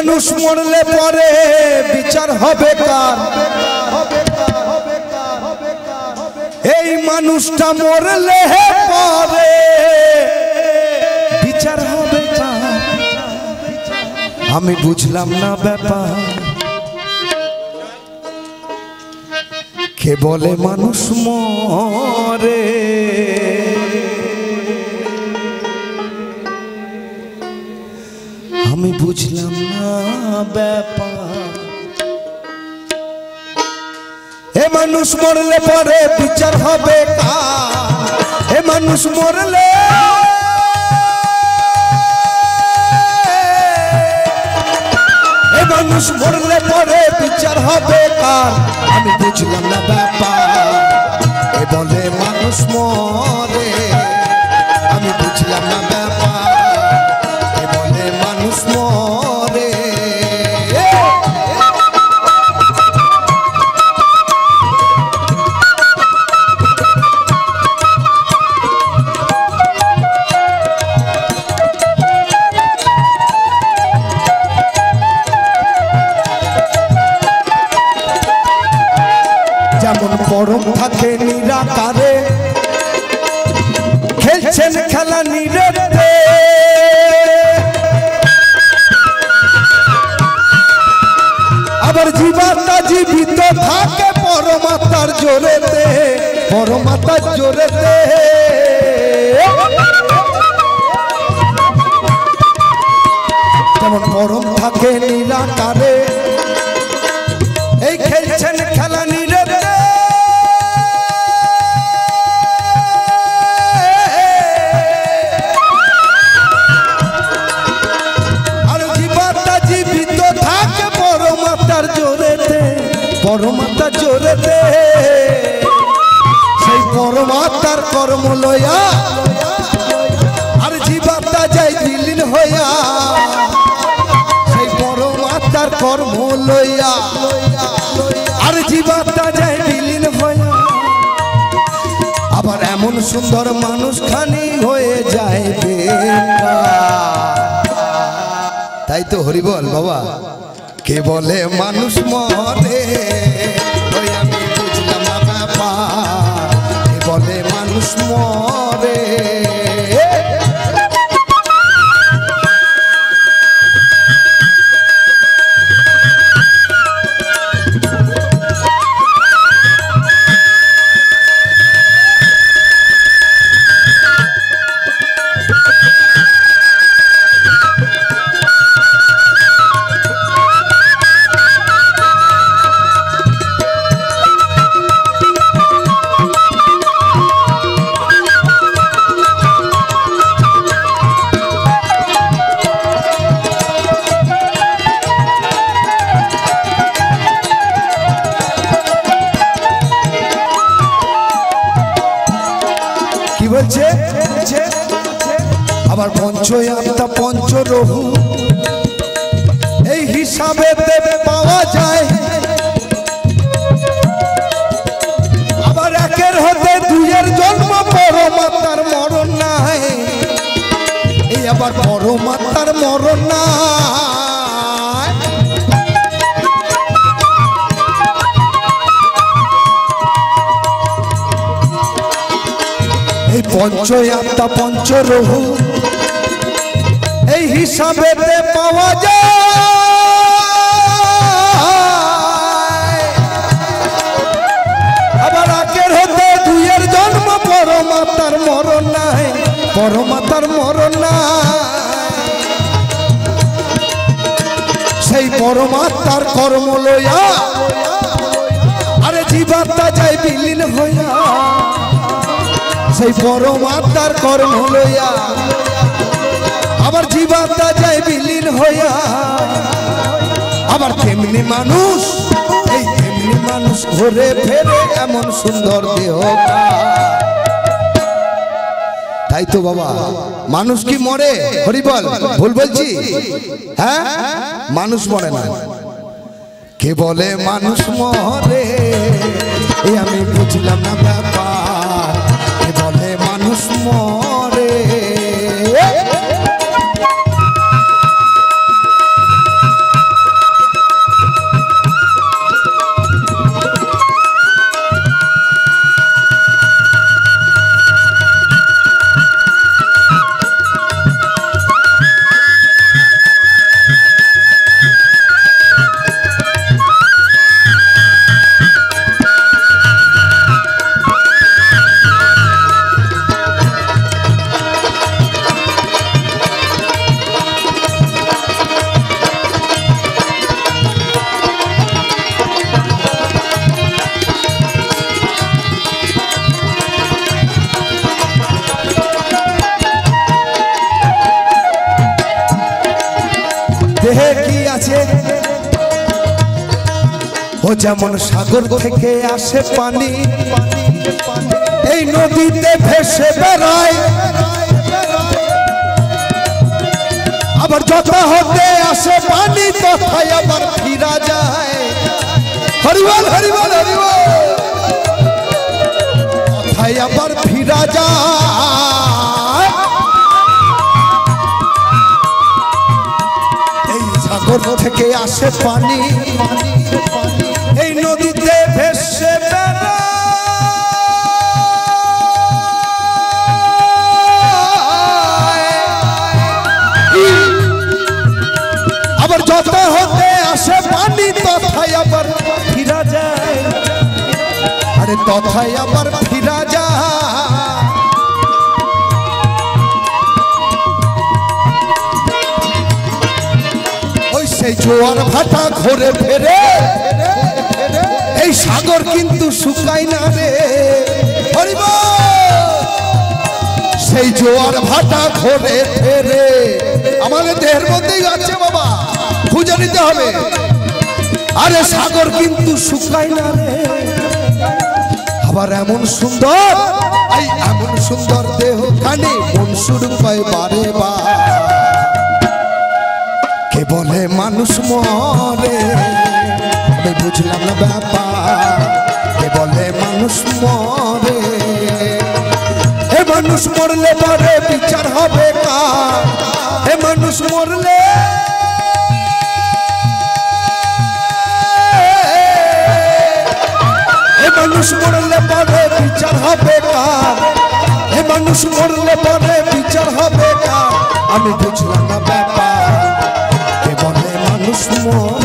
মানুষ মরলে পরে বিচার হবে কার? এই মানুষটা মরলে পরে বিচার হবে আমি বুঝলাম না ব্যাপার। কে বলে মানুষ মরে? আমি বুঝলাম না ব্যাপার। এ মানুষ মরলে পরে বিচার হবে এ মানুষ মরলে মানুষ মরলে পরে বিচার হবে কার? আমি বুঝলাম না ব্যাপার। এ বলে মানুষ মরে জোরেতে পরমাতা জোরেতে। যেমন পরম থাকে নিরাকারে এই খেলছেন খেলা জোরেতে সেই পরমাত্মার কর্ম লয়া, আর জীবাত্মা যাই বিলীন হইয়া, সেই পরমাত্মার কর্ম লইয়া আর জীবাত্মা যায় বিলীন হইয়া। আবার এমন সুন্দর মানুষ খানি হয়ে বেকার। তাই তো হরিবল বাবা, কে বলে মানুষ মরে? আবার পঞ্চয়াত্মা পঞ্চরহু। এই হিসাবে দেবে পাওয়া যায়। আবার একের হতে দুইয়ের জন্ম পরমাত্মার মরণ নাই। এই আবার পরমাত্মার মরণ নাই। এই পঞ্চয়াত্মা পঞ্চরহু। হিসাবে পাওয়া যায়। আবার আকের হতে দুইয়ের জন্ম, পরমাতার মরণ নাই, পরমাতার মরণ সেই পরমাত্মার কর্ম লইয়া, আরে জীবাত্মা যায় বিলীন হইয়া। সেই পরমাত্মার কর্ম লইয়া আবার জীবাত্মা যায় বিলীন হইয়া। আবার তেমনি মানুষ, এই তেমনি মানুষ ঘুরে ফেরে এমন সুন্দর দেহ তাই তো বাবা, মানুষ কি মরে? হরিবল ভুল বলছি? হ্যাঁ? মানুষ মরে না। কে বলে মানুষ মরে? এই আমি বুঝলাম না ব্যাপার। যেমন সাগর থেকে আসে পানি, এই নদীতে ভেসে বেড়ায়। আবার যত হতে আসে পানি, তথায় আবার ফিরা যায়। হরিবল হরিবল হরিবল। তথায় আবার ফিরা যায়। এই সাগর থেকে আসে পানি পানি এই নদীতে ভেসে আবার যত হতে আসে পানি, তথায় আবার ফিরা যায়। আরে তথায় আবার ফিরা যায়। জোয়ার ভাটা ঘুরে ফেরে এই সাগর কিন্তু শুকায় না রে। সেই জোয়ার ভাটা ঘুরে ফেরে। আমাদের দেহের মধ্যেই আছে বাবা, খুঁজে নিতে হবে। আরে সাগর কিন্তু শুকায় না রে। আবার এমন সুন্দর, এই এমন সুন্দর দেহ খানি মন শুরু কয় বারে বা। কে বলে মানুষ মরে? আমি বুঝলাম না ব্যাপার। মানুষ মরে। এ মানুষ মরলে পরে বিচার হবে কার? এ মানুষ মরলে এ মানুষ মরলে পরে বিচার হবে কার? এ মানুষ মরলে পরে বিচার হবে কার? আমি বুঝলাম না ব্যাপার। কে বলে মানুষ মরে